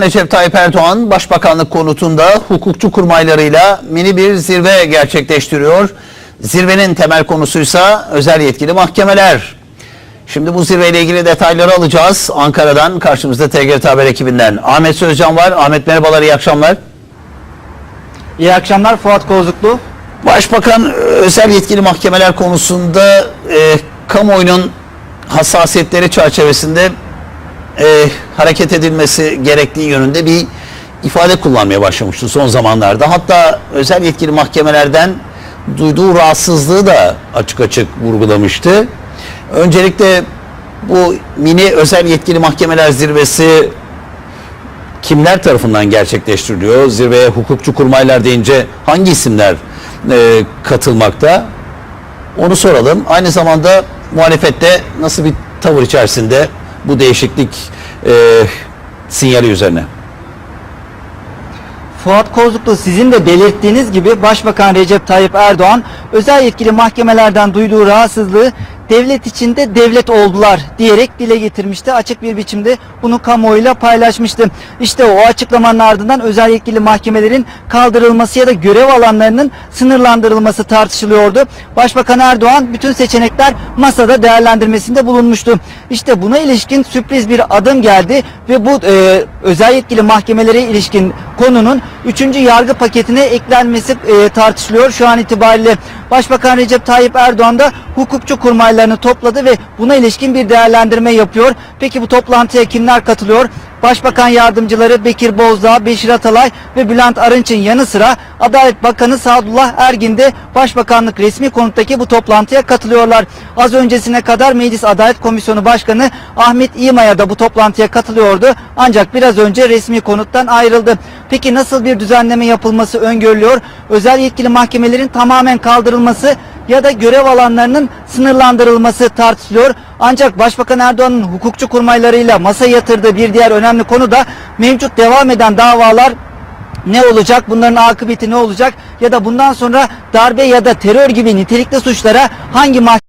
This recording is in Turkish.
Recep Tayyip Erdoğan Başbakanlık konutunda hukukçu kurmaylarıyla mini bir zirve gerçekleştiriyor. Zirvenin temel konusuysa özel yetkili mahkemeler. Şimdi bu zirveyle ilgili detayları alacağız. Ankara'dan karşımızda TGRT Haber ekibinden Ahmet Sözcan var. Ahmet merhabalar, iyi akşamlar. İyi akşamlar Fuat Kozluklu. Başbakan özel yetkili mahkemeler konusunda e, kamuoyunun hassasiyetleri çerçevesinde e, hareket edilmesi gerektiği yönünde bir ifade kullanmaya başlamıştı son zamanlarda. Hatta özel yetkili mahkemelerden duyduğu rahatsızlığı da açık açık vurgulamıştı. Öncelikle bu mini özel yetkili mahkemeler zirvesi kimler tarafından gerçekleştiriliyor? Zirveye hukukçu kurmaylar deyince hangi isimler e, katılmakta? Onu soralım. Aynı zamanda muhalefette nasıl bir tavır içerisinde bu değişiklik e, sinyali üzerine? Fuat Kozluklu sizin de belirttiğiniz gibi Başbakan Recep Tayyip Erdoğan özel yetkili mahkemelerden duyduğu rahatsızlığı devlet içinde devlet oldular diyerek dile getirmişti. Açık bir biçimde bunu kamuoyuyla paylaşmıştı. İşte o açıklamanın ardından özel yetkili mahkemelerin kaldırılması ya da görev alanlarının sınırlandırılması tartışılıyordu. Başbakan Erdoğan bütün seçenekler masada değerlendirmesinde bulunmuştu. İşte buna ilişkin sürpriz bir adım geldi ve bu e, özel yetkili mahkemelere ilişkin konunun 3. yargı paketine eklenmesi e, tartışılıyor şu an itibariyle. Başbakan Recep Tayyip Erdoğan da hukukçu kurmaylarını topladı ve buna ilişkin bir değerlendirme yapıyor. Peki bu toplantıya kimler katılıyor? Başbakan yardımcıları Bekir Bozdağ, Beşir Atalay ve Bülent Arınç'ın yanı sıra Adalet Bakanı Sadullah Ergin de Başbakanlık resmi konuttaki bu toplantıya katılıyorlar. Az öncesine kadar Meclis Adalet Komisyonu Başkanı Ahmet İmaya da bu toplantıya katılıyordu. Ancak biraz önce resmi konuttan ayrıldı. Peki nasıl bir düzenleme yapılması öngörülüyor? Özel yetkili mahkemelerin tamamen kaldırılması ya da görev alanlarının sınırlandırılması tartışılıyor. Ancak Başbakan Erdoğan'ın hukukçu kurmaylarıyla masaya yatırdığı bir diğer önemli konu da mevcut devam eden davalar ne olacak? Bunların akıbeti ne olacak? Ya da bundan sonra darbe ya da terör gibi nitelikli suçlara hangi mahkeme